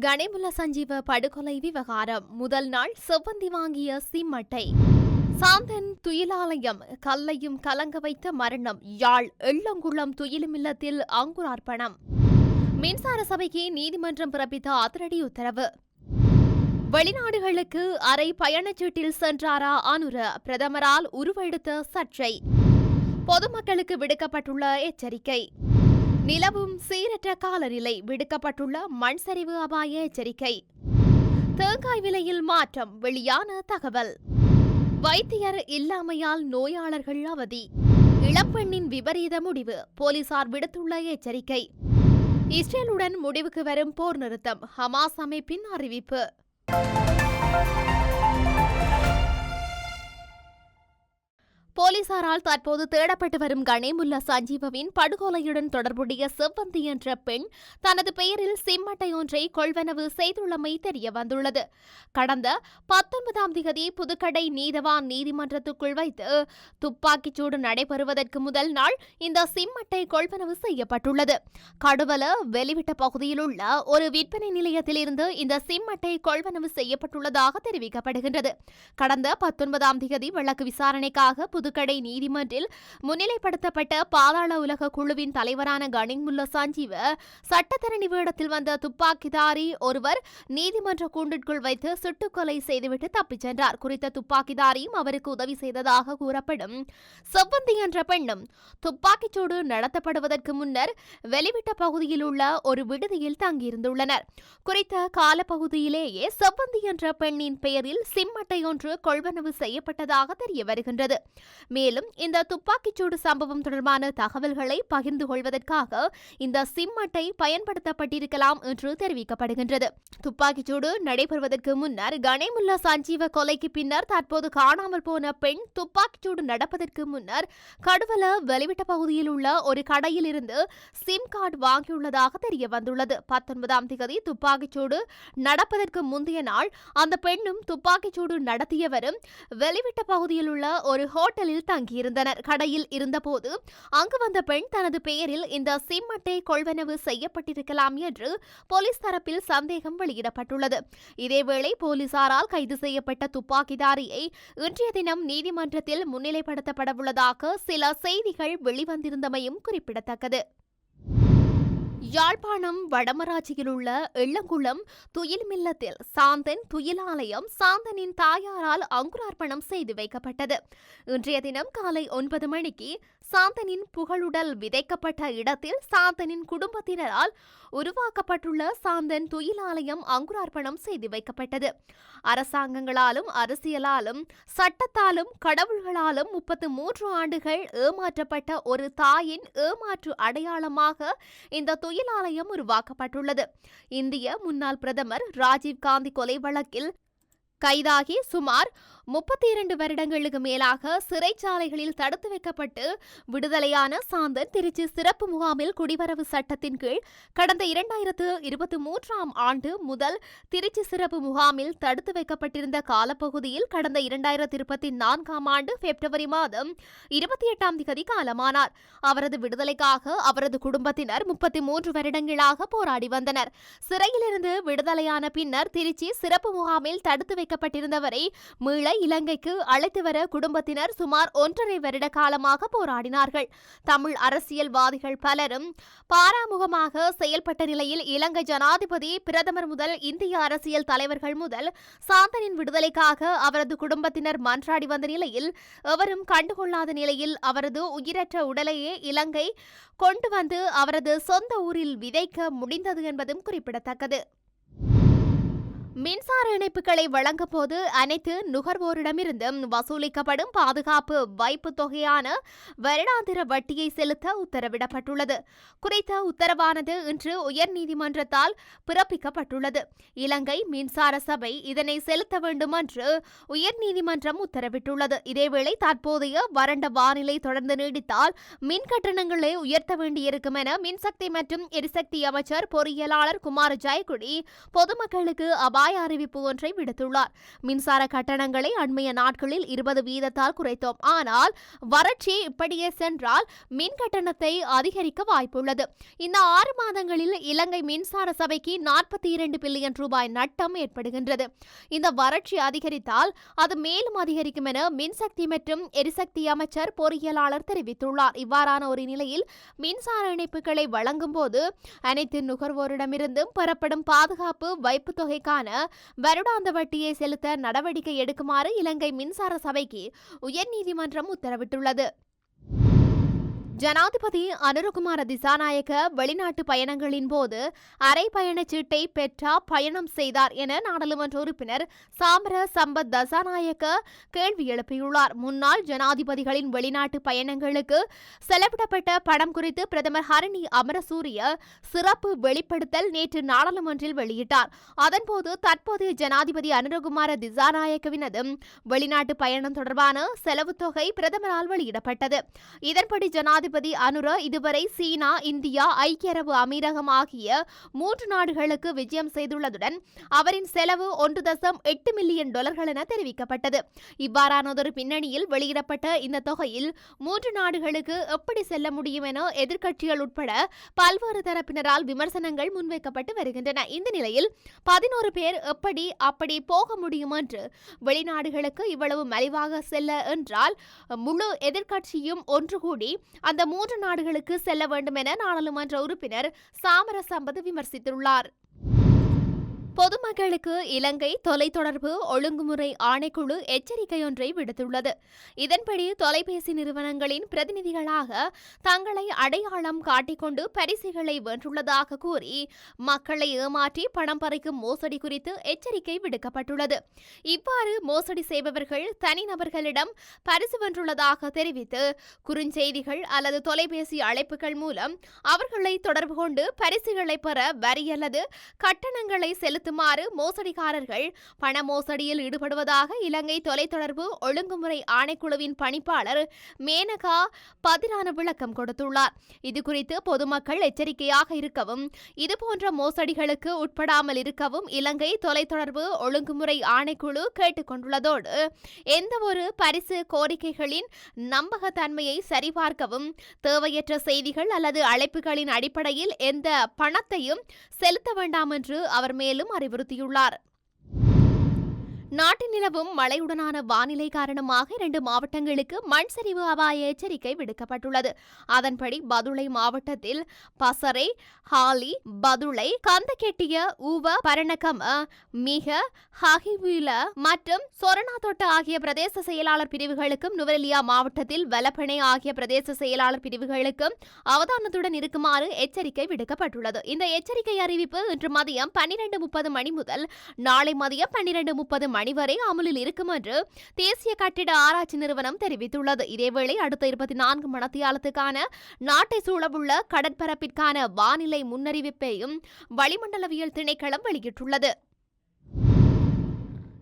கணேமுல சஞ்சீவ படுகொலை விவகாரம். முதல் நாள் செவ்வந்தி வாங்கிய சிம்மட்டை சாந்தன் துயிலாலயம் கல்லையும் கலங்க வைத்த மரணம். யாழ் எள்ளங்குளம் துயிலுமில்லத்தில் அங்குரார்ப்பணம். மின்சார சபைக்கு நீதிமன்றம் பிறப்பித்த அதிரடி உத்தரவு. வெளிநாடுகளுக்கு அரை பயணச்சீட்டில் சென்றாரா அனுர? பிரதமரால் உருவெடுத்த சர்ச்சை. பொதுமக்களுக்கு விடுக்கப்பட்டுள்ள எச்சரிக்கை. நிலவும் சீரற்ற காலநிலை விடுக்கப்பட்டுள்ள மண் சரிவு அபாய எச்சரிக்கை. தேங்காய் விலையில் மாற்றம் வெளியான தகவல். வைத்தியர் இல்லாமையால் நோயாளர்கள் அவதி. இளம்பெண்ணின் விபரீத முடிவு போலீசார் விடுத்துள்ள எச்சரிக்கை. இஸ்ரேலுடன் முடிவுக்கு வரும் போர் நிறுத்தம் ஹமாஸ் அமைப்பின் அறிவிப்பு. போலீசாரால் தற்போது தேடப்பட்டு வரும் கணேமுல்லா சஞ்சீவவின் படுகொலையுடன் தொடர்புடைய செவ்வந்தி என்ற பெண் தனது பெயரில் சிம்மட்டை ஒன்றை கொள்வனவு செய்துள்ளமை தெரிய வந்துள்ளது கடந்த பத்தொன்பதாம் திகதி புதுக்கடை நீதவான் நீதிமன்றத்துக்குள் வைத்து துப்பாக்கிச்சூடு நடைபெறுவதற்கு முதல் நாள் இந்த சிம்மட்டை கொள்வனவு செய்யப்பட்டுள்ளது. கடுவல வெளிவிட்ட பகுதியில் உள்ள ஒரு விற்பனை நிலையத்திலிருந்து இந்த சிம்மட்டை கொள்வனவு செய்யப்பட்டுள்ளதாக தெரிவிக்கப்படுகின்றது. கடந்த பத்தொன்பதாம் திகதி வழக்கு விசாரணைக்காக புதுக்கடை சென்னை நீதிமன்றில் முன்னிலைப்படுத்தப்பட்ட பாதாள உலக குழுவின் தலைவரான கணிமுல்ல சஞ்சீவ சட்டத்தரணி வேடத்தில் வந்த துப்பாக்கிதாரி ஒருவர் நீதிமன்ற கூண்டிற்குள் வைத்து சுட்டுக்கொலை செய்துவிட்டு தப்பிச் சென்றார். குறித்த துப்பாக்கிதாரியும் அவருக்கு உதவி செய்ததாக கூறப்படும். செவ்வந்தி என்ற பெண்ணும் துப்பாக்கிச்சூடு நடத்தப்படுவதற்கு முன்னர் வெளிவிட்ட பகுதியில் உள்ள ஒரு விடுதியில் தங்கியிருந்துள்ளனர். குறித்த காலப்பகுதியிலேயே செவ்வந்தி என்ற பெண்ணின் பெயரில் சிம்மட்டை ஒன்று கொள்வனவு செய்யப்பட்டதாக தெரிய வருகின்றது. மேலும் இந்த துப்பாக்கிச்சூடு சம்பவம் தொடர்பான தகவல்களை பகிர்ந்து கொள்வதற்காக இந்த சிம் அட்டை பயன்படுத்தப்பட்டிருக்கலாம் என்று தெரிவிக்கப்படுகின்றது. துப்பாக்கிச்சூடு நடைபெறுவதற்கு முன்னர் கணேமுல்லா சஞ்சீவ கொலைக்கு பின்னர் தற்போது காணாமல் போன பெண் துப்பாக்கிச்சூடு நடப்பதற்கு முன்னர் கடுவல வெளிவிட்ட பகுதியில் உள்ள ஒரு கடையில் இருந்து சிம் கார்டு வாங்கியுள்ளதாக தெரிய வந்துள்ளது பத்தொன்பதாம் தேதி துப்பாக்கிச்சூடு நடப்பதற்கு முந்தைய நாள் அந்த பெண்ணும் துப்பாக்கிச்சூடு நடத்தியவரும் வெளிவிட்ட பகுதியில் உள்ள ஒரு ஹோட்டலில் தங்கியிருந்தனர் கடையில் இருந்தபோது அங்கு வந்த பெண் தனது பெயரில் இந்த சிம் அட்டை கொள்வனவு செய்யப்பட்டிருக்கலாம் என்று போலீஸ் தரப்பில் சந்தேகம் வெளியிடப்பட்டுள்ளது. இதேவேளை போலீசாரால் கைது செய்யப்பட்ட துப்பாக்கிதாரியை இன்றைய தினம் நீதிமன்றத்தில் முன்னிலைப்படுத்தப்படவுள்ளதாக சில செய்திகள் வெளிவந்திருந்தமையும் குறிப்பிடத்தக்கது. யாழ்ப்பாணம் வடமராட்சியில் உள்ள எள்ளங்குளம் துயில் மில்லத்தில் சாந்தன் துயிலாலயம் சாந்தனின் தாயாரால் அங்குரார்ப்பணம் செய்து வைக்கப்பட்டது. இன்றைய தினம் காலை ஒன்பது மணிக்கு சாந்தனின் புகழுடல் விதைக்கப்பட்ட இடத்தில் சாந்தனின் குடும்பத்தினரால் உருவாக்கப்பட்டுள்ள சாந்தன் துயிலாலயம் அங்குரார்ப்பணம் செய்து வைக்கப்பட்டது. அரசாங்கங்களாலும் அரசியலாலும் சட்டத்தாலும் கடவுள்களாலும் முப்பத்து மூன்று ஆண்டுகள் ஏமாற்றப்பட்ட ஒரு தாயின் ஏமாற்று அடையாளமாக இந்த துயிலாலயம் உருவாக்கப்பட்டுள்ளது. இந்திய முன்னாள் பிரதமர் ராஜீவ் காந்தி கொலை வழக்கில் கைதாகி சுமார் முப்பத்தி இரண்டு வருடங்களுக்கு மேலாக சிறைச்சாலைகளில் தடுத்து வைக்கப்பட்டு விடுதலையான சாந்தன் திருச்சி சிறப்பு முகாமில் குடிவரவு சட்டத்தின் கீழ் கடந்த இரண்டாயிரத்து இருபத்தி மூன்றாம் ஆண்டு முதல் திருச்சி சிறப்பு முகாமில் தடுத்து வைக்கப்பட்டிருந்த காலப்பகுதியில் கடந்த இரண்டாயிரத்தி இருபத்தி நான்காம் ஆண்டு பிப்ரவரி மாதம் இருபத்தி எட்டாம் தேதி காலமானார். அவரது விடுதலைக்காக அவரது குடும்பத்தினர் முப்பத்தி மூன்று வருடங்களாக போராடி வந்தனர். சிறையிலிருந்து விடுதலையான பின்னர் திருச்சி சிறப்பு முகாமில் தடுத்து வைக்கப்பட்டிருந்தவரை மீள இலங்கைக்கு அழைத்து வர குடும்பத்தினர் சுமார் ஒன்றரை வருட காலமாக போராடினார்கள். தமிழ் அரசியல்வாதிகள் பலரும் பாராமுகமாக செயல்பட்ட நிலையில் இலங்கை ஜனாதிபதி பிரதமர் முதல் இந்திய அரசியல் தலைவர்கள் முதல் சாந்தனின் விடுதலைக்காக அவரது குடும்பத்தினர் மன்றாடி வந்த நிலையில் எவரும் கண்டுகொள்ளாத நிலையில் அவரது உயிரற்ற உடலையே இலங்கை கொண்டு வந்து அவரது சொந்த ஊரில் விதைக்க முடிந்தது என்பதும் குறிப்பிடத்தக்கது. மின்சார இணைப்புகளை வழங்கும் போது அனைத்து நுகர்வோரிடமிருந்தும் வசூலிக்கப்படும் பாதுகாப்பு வைப்பு தொகையான வருடாந்திர வட்டியை செலுத்த உத்தரவிடப்பட்டுள்ளது. குறித்த உத்தரவானது இன்று உயர்நீதிமன்றத்தால் பிறப்பிக்கப்பட்டுள்ளது. இலங்கை மின்சார சபை இதனை செலுத்த வேண்டும் என்று உயர்நீதிமன்றம் உத்தரவிட்டுள்ளது. இதேவேளை தற்போதைய வறண்ட வானிலை தொடர்ந்து நீடித்தால் மின் கட்டணங்களை உயர்த்த வேண்டியிருக்கும் என மின்சக்தி மற்றும் எரிசக்தி அமைச்சர் பொறியியலாளர் குமார் ஜெயக்குடி பொதுமக்களுக்கு அபாய அபாய அறிவிப்பு ஒன்றை விடுத்துள்ளார். மின்சார கட்டணங்களை அண்மைய நாட்களில் இருபது வீதத்தால் குறைத்தோம். ஆனால் வறட்சி இப்படியே சென்றால் மின் கட்டணத்தை அதிகரிக்க வாய்ப்புள்ளது. இந்த ஆறு மாதங்களில் இலங்கை மின்சார சபைக்கு நாற்பத்தி இரண்டு பில்லியன் ரூபாய் நட்டம் ஏற்படுகின்றது. இந்த வறட்சி அதிகரித்தால் அது மேலும் அதிகரிக்கும் என மின்சக்தி மற்றும் எரிசக்தி அமைச்சர் பொறியியலாளர் தெரிவித்துள்ளார். இவ்வாறான ஒரு நிலையில் மின்சார இணைப்புகளை வழங்கும் போது அனைத்து நுகர்வோரிடமிருந்தும் பெறப்படும் பாதுகாப்பு வைப்பு தொகைக்கான வருடாந்த வட்டியை செலுத்த நடவடிக்கை எடுக்குமாறு இலங்கை மின்சார சபைக்கு உயர்நீதிமன்றம் உத்தரவிட்டுள்ளது. ஜனாதிபதி அனுரகுமார திசாநாயக்க வெளிநாட்டு பயணங்களின் போது அரை பயணச் சீட்டை பெற்றா பயணம் செய்தார் என நாடாளுமன்ற உறுப்பினர் சாமர சம்பத் தசாநாயக்க கேள்வி எழுப்பியுள்ளார். முன்னாள் ஜனாதிபதிகளின் வெளிநாட்டு பயணங்களுக்கு செலவிடப்பட்ட பணம் குறித்து பிரதமர் ஹரணி அமரசூரிய சிறப்பு வெளிப்படுத்தல் நேற்று நாடாளுமன்றில் வெளியிட்டார். அதன்போது தற்போதைய ஜனாதிபதி அனுரகுமார திசாநாயக்கவினது வெளிநாட்டு பயணம் தொடர்பான செலவு தொகை பிரதமரால் வெளியிடப்பட்டது. இதன்படி ஜனாதிபதி ஜனாதிபதி அனுர இதுவரை சீனா இந்தியா ஐக்கிய அரபு அமீரகம் ஆகிய மூன்று நாடுகளுக்கு விஜயம் செய்துள்ளதுடன் அவரின் செலவு ஒன்று தசம் எட்டு மில்லியன் டாலர்கள் என தெரிவிக்கப்பட்டது. இவ்வாறானதொரு பின்னணியில் வெளியிடப்பட்ட இந்த தொகையில் மூன்று நாடுகளுக்கு எப்படி செல்ல முடியும் என எதிர்க்கட்சிகள் உட்பட பல்வேறு தரப்பினரால் விமர்சனங்கள் முன்வைக்கப்பட்டு வருகின்றன. இந்த நிலையில் பதினோரு பேர் எப்படி அப்படி போக முடியும் என்று வெளிநாடுகளுக்கு இவ்வளவு மலிவாக செல்ல என்றால் முழு எதிர்க்கட்சியும் ஒன்று கூடி அந்த அந்த மூன்று நாடுகளுக்கு செல்ல வேண்டும் என நாடாளுமன்ற உறுப்பினர் சாமரசம்பது விமர்சித்துள்ளார். பொதுமக்களுக்கு இலங்கை தொலைத்தொடர்பு ஒழுங்குமுறை ஆணைக்குழு எச்சரிக்கையொன்றை விடுத்துள்ளது. இதன்படி தொலைபேசி நிறுவனங்களின் பிரதிநிதிகளாக தங்களை அடையாளம் காட்டிக்கொண்டு பரிசுகளை வென்றுள்ளதாக கூறி மக்களை ஏமாற்றி பணம் பறிக்கும் மோசடி குறித்து எச்சரிக்கை விடுக்கப்பட்டுள்ளது. இவ்வாறு மோசடி செய்பவர்கள் தனிநபர்களிடம் பரிசு வென்றுள்ளதாக தெரிவித்து குறுஞ்செய்திகள் அல்லது தொலைபேசி அழைப்புகள் மூலம் அவர்களை தொடர்பு கொண்டு பரிசுகளை பெற வரி அல்லது கட்டணங்களை செலுத்த செலுத்துமாறு மோசடிக்காரர்கள் பண மோசடியில் ஈடுபடுவதாக இலங்கை தொலைத்தொடர்பு ஒழுங்குமுறை ஆணைக்குழுவின் பணிப்பாளர் மேனகா பதிரான விளக்கம் கொடுத்துள்ளார். இதுகுறித்து பொதுமக்கள் எச்சரிக்கையாக இருக்கவும் இதுபோன்ற மோசடிகளுக்கு உட்படாமல் இருக்கவும் இலங்கை தொலைத்தொடர்பு ஒழுங்குமுறை ஆணைக்குழு கேட்டுக்கொண்டுள்ளதோடு எந்தவொரு பரிசு கோரிக்கைகளின் நம்பகத்தன்மையை சரிபார்க்கவும் தேவையற்ற செய்திகள் அல்லது அழைப்புகளின் அடிப்படையில் எந்த பணத்தையும் செலுத்த வேண்டாம் என்று அவர் மேலும் அறிவுறுத்தியுள்ளார். நாட்டில் நிலவும் மழையுடனான வானிலை காரணமாக இரண்டு மாவட்டங்களுக்கு மண் சரிவு அபாய எச்சரிக்கை விடுக்கப்பட்டுள்ளது. அதன்படி பதுளை மாவட்டத்தில் பசரை ஹாலி பதுளை கந்தகெட்டிய ஊவ பரணகம் மிக ஹஹிவில மற்றும் சொரணாதொட்ட ஆகிய பிரதேச செயலாளர் பிரிவுகளுக்கும் நுவரெலியா மாவட்டத்தில் வலப்பனை ஆகிய பிரதேச செயலாளர் பிரிவுகளுக்கும் அவதானத்துடன் இருக்குமாறு எச்சரிக்கை விடுக்கப்பட்டுள்ளது. இந்த எச்சரிக்கை அறிவிப்பு இன்று மதியம் பன்னிரண்டு முப்பது மணி முதல் நாளை மதியம் பன்னிரண்டு முப்பது மணி வரை அமலில் இருக்கும் என்று தேசிய கட்டிட ஆராய்ச்சி நிறுவனம் தெரிவித்துள்ளது. இதேவேளை அடுத்த இருபத்தி நான்கு மணத்தியாலத்துக்கான நாட்டை சூழவுள்ள கடற்பரப்பிற்கான வானிலை முன்னறிவிப்பையும் வளிமண்டலவியல் திணைக்களம் வெளியிட்டுள்ளது.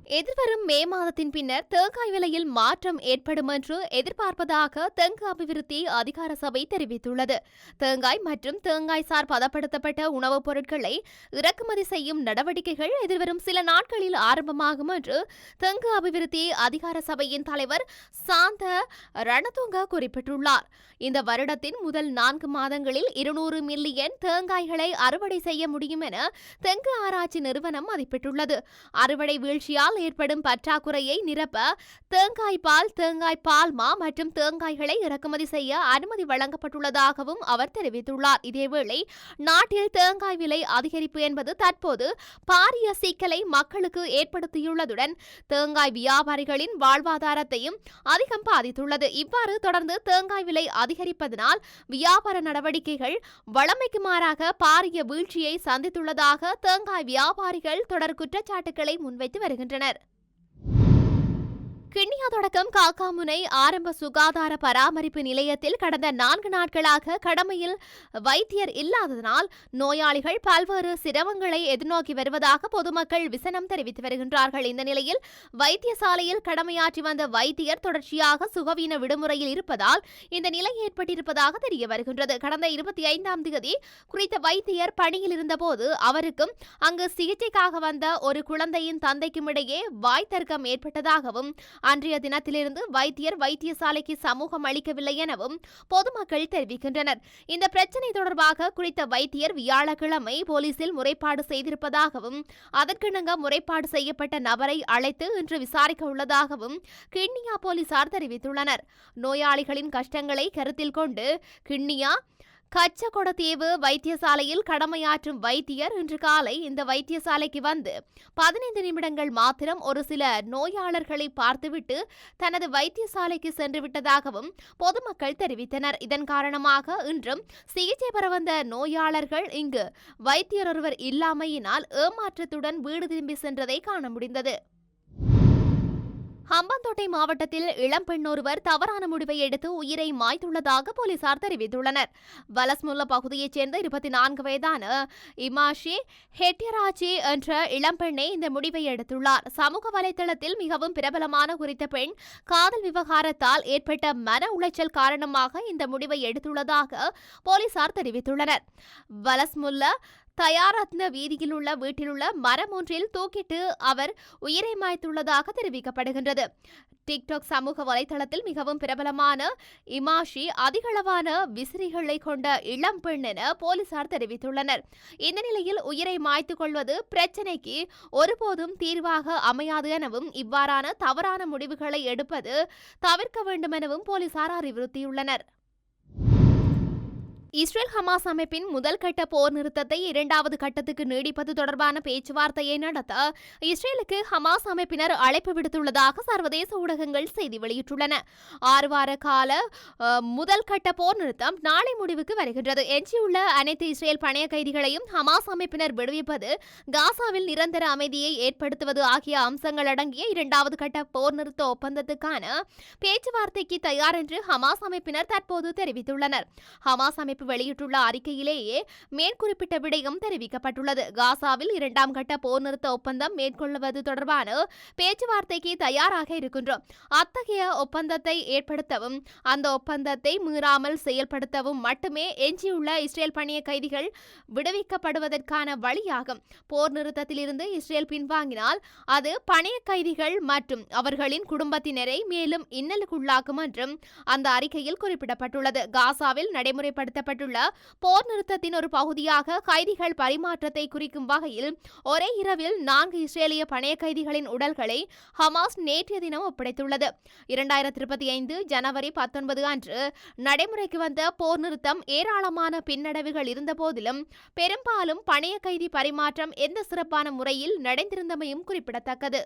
எதிர்வரும் மே மாதத்தின் பின்னர் தேங்காய் விலையில் மாற்றம் ஏற்படும் என்று எதிர்பார்ப்பதாக தெங்கு அபிவிருத்தி அதிகார சபை தெரிவித்துள்ளது. தேங்காய் மற்றும் தேங்காய் சார் பதப்படுத்தப்பட்ட உணவுப் பொருட்களை இறக்குமதி செய்யும் நடவடிக்கைகள் எதிர்வரும் சில நாட்களில் ஆரம்பமாகும் என்று தெங்கு அபிவிருத்தி அதிகார சபையின் தலைவர் சாந்த ரணதுங்க குறிப்பிட்டுள்ளார். இந்த வருடத்தின் முதல் நான்கு மாதங்களில் இருநூறு மில்லியன் தேங்காய்களை அறுவடை செய்ய முடியும் என தெங்கு ஆராய்ச்சி நிறுவனம் மதிப்பிட்டுள்ளது. அறுவடை வீழ்ச்சியால் இதனால் ஏற்படும் பற்றாக்குறையை நிரப்ப தேங்காய் பால் தேங்காய் பால்மா மற்றும் தேங்காய்களை இறக்குமதி செய்ய அனுமதி வழங்கப்பட்டுள்ளதாகவும் அவர் தெரிவித்துள்ளார். இதேவேளை நாட்டில் தேங்காய் விலை அதிகரிப்பு என்பது தற்போது பாரிய சிக்கலை மக்களுக்கு ஏற்படுத்தியுள்ளதுடன் தேங்காய் வியாபாரிகளின் வாழ்வாதாரத்தையும் அதிகம் பாதித்துள்ளது. இவ்வாறு தொடர்ந்து தேங்காய் விலை அதிகரிப்பதனால் வியாபார நடவடிக்கைகள் வளமைக்கு மாறாக பாரிய வீழ்ச்சியை சந்தித்துள்ளதாக தேங்காய் வியாபாரிகள் தொடர் குற்றச்சாட்டுகளை முன்வைத்து வருகின்றனர். கிண்ணியா தொடக்கம் காக்காமுனை ஆரம்ப சுகாதார பராமரிப்பு நிலையத்தில் கடந்த நான்கு நாட்களாக கடமையில் வைத்தியர் இல்லாததனால் நோயாளிகள் பல்வேறு சிரமங்களை எதிர்நோக்கி வருவதாக பொதுமக்கள் விசனம் தெரிவித்து வருகின்றார்கள். இந்த நிலையில் வைத்தியசாலையில் கடமையாற்றி வந்த வைத்தியர் தொடர்ச்சியாக சுகவீன விடுமுறையில் இருப்பதால் இந்த நிலை ஏற்பட்டிருப்பதாக தெரிய வருகின்றது. கடந்த இருபத்தி ஐந்தாம் தேதி குறித்த வைத்தியர் பணியில் இருந்தபோது அவருக்கும் அங்கு சிகிச்சைக்காக வந்த ஒரு குழந்தையின் தந்தைக்கும் இடையே வாய் தர்க்கம் ஏற்பட்டதாகவும் அன்றைய தினத்திலிருந்து வைத்தியர் வைத்தியசாலைக்கு சமூகம் அளிக்கவில்லை எனவும் பொதுமக்கள் தெரிவிக்கின்றனர். இந்த பிரச்சினை தொடர்பாக குறித்த வைத்தியர் வியாழக்கிழமை போலீசில் முறைப்பாடு செய்திருப்பதாகவும் அதற்கிணங்க முறைப்பாடு செய்யப்பட்ட நபரை அழைத்து இன்று விசாரிக்க உள்ளதாகவும் கிண்ணியா போலீசார் தெரிவித்துள்ளனர். நோயாளிகளின் கஷ்டங்களை கருத்தில் கொண்டு கிண்ணியா கச்சகொடத்தீவு வைத்தியசாலையில் கடமையாற்றும் வைத்தியர் இன்று காலை இந்த வைத்தியசாலைக்கு வந்து பதினைந்து நிமிடங்கள் மாத்திரம் ஒரு சில நோயாளர்களை பார்த்துவிட்டு தனது வைத்தியசாலைக்கு சென்று விட்டதாகவும் பொதுமக்கள் தெரிவித்தனர். இதன் காரணமாக இன்றும் சிகிச்சை பெற வந்த நோயாளர்கள் இங்கு வைத்தியர் ஒருவர் இல்லாமையினால் ஏமாற்றத்துடன் வீடு திரும்பி சென்றதை காண முடிந்தது. ஹம்பாந்தோட்டை மாவட்டத்தில் இளம்பெண்ணொருவர் தவறான முடிவை எடுத்து உயிரை மாய்த்துள்ளதாக போலீசார் தெரிவித்துள்ளனர். வலஸ்முல்ல பகுதியைச் சேர்ந்த இருபத்தி நான்கு வயதான இமாஷி ஹெட்டியராஜி என்ற இளம்பெண்ணே இந்த முடிவை எடுத்துள்ளார். சமூக வலைதளத்தில் மிகவும் பிரபலமான குறித்த பெண் காதல் விவகாரத்தால் ஏற்பட்ட மன உளைச்சல் காரணமாக இந்த முடிவை எடுத்துள்ளதாக போலீசார் தெரிவித்துள்ளனர். வலஸ்முல்ல தயாரத்ன வீதியில் உள்ள வீட்டிலுள்ள மரம் ஒன்றில் தூக்கிட்டு அவர் உயிரை மாய்த்துள்ளதாக தெரிவிக்கப்படுகின்றது. டிக்டாக் சமூக வலைதளத்தில் மிகவும் பிரபலமான இமாஷி அதிகளவான விசிறிகளை கொண்ட இளம் பெண் என போலீசார் தெரிவித்துள்ளனர். இந்த நிலையில் உயிரை மாய்த்துக் கொள்வது பிரச்சினைக்கு ஒருபோதும் தீர்வாக அமையாது எனவும் இவ்வாறான தவறான முடிவுகளை எடுப்பது தவிர்க்க வேண்டும் எனவும் போலீசார் அறிவுறுத்தியுள்ளனர். இஸ்ரேல் ஹமாஸ் அமைப்பின் முதல் கட்ட போர் நிறுத்தத்தை இரண்டாவது கட்டத்துக்கு நீடிப்பது தொடர்பான பேச்சுவார்த்தையை நடத்த இஸ்ரேலுக்கு ஹமாஸ் அமைப்பினர் அழைப்பு விடுத்துள்ளதாக சர்வதேச ஊடகங்கள் செய்தி வெளியிட்டுள்ளன. ஆறு வார கால முதல் கட்ட போர் நிறுத்தம் நாளை முடிவுக்கு வருகின்றது. எஞ்சியுள்ள அனைத்து இஸ்ரேல் பணைய கைதிகளையும் ஹமாஸ் அமைப்பினர் விடுவிப்பது காசாவில் நிரந்தர அமைதியை ஏற்படுத்துவது ஆகிய அம்சங்கள் அடங்கிய இரண்டாவது கட்ட போர் நிறுத்த ஒப்பந்தத்துக்கான பேச்சுவார்த்தைக்கு தயார் என்று ஹமாஸ் அமைப்பினர் தற்போது தெரிவித்துள்ளனர். ஹமாஸ் அமைப்பு வெளியிட்டுள்ள அறிக்கையிலேயே மேற்குறிப்பிட்ட விடயம் தெரிவிக்கப்பட்டுள்ளது. காசாவில் இரண்டாம் கட்ட போர் நிறுத்த ஒப்பந்தம் மேற்கொள்வது தொடர்பான பேச்சுவார்த்தைக்கு தயாராக இருக்கின்றோம். அத்தகைய ஒப்பந்தத்தை ஏற்படுத்தவும் அந்த ஒப்பந்தத்தை மீறாமல் செயல்படுத்தவும் மட்டுமே எஞ்சியுள்ள இஸ்ரேல் பணிய கைதிகள் விடுவிக்கப்படுவதற்கான வழியாகும். போர் நிறுத்தத்திலிருந்து இஸ்ரேல் பின்வாங்கினால் அது பணிய கைதிகள் மற்றும் அவர்களின் குடும்பத்தினரை மேலும் இன்னலுக்குள்ளாக்கும் என்றும் அந்த அறிக்கையில் குறிப்பிடப்பட்டுள்ளது. காசாவில் நடைமுறைப்படுத்தப்பட்ட நடைமுறைப்படுத்தப்பட்டுள்ள போர் நிறுத்தத்தின் ஒரு பகுதியாக கைதிகள் பரிமாற்றத்தை குறிக்கும் வகையில் ஒரே இரவில் நான்கு இஸ்ரேலிய பணைய கைதிகளின் உடல்களை ஹமாஸ் நேற்றைய தினம் ஒப்படைத்துள்ளது. இரண்டாயிரத்தி இருபத்தி ஐந்து ஜனவரி பத்தொன்பது அன்று நடைமுறைக்கு வந்த போர் நிறுத்தம் ஏராளமான பின்னடைவுகள் இருந்தபோதிலும் பெரும்பாலும் பணைய கைதி பரிமாற்றம் எந்த சிறப்பான முறையில் நடந்திருந்தமையும் குறிப்பிடத்தக்கது.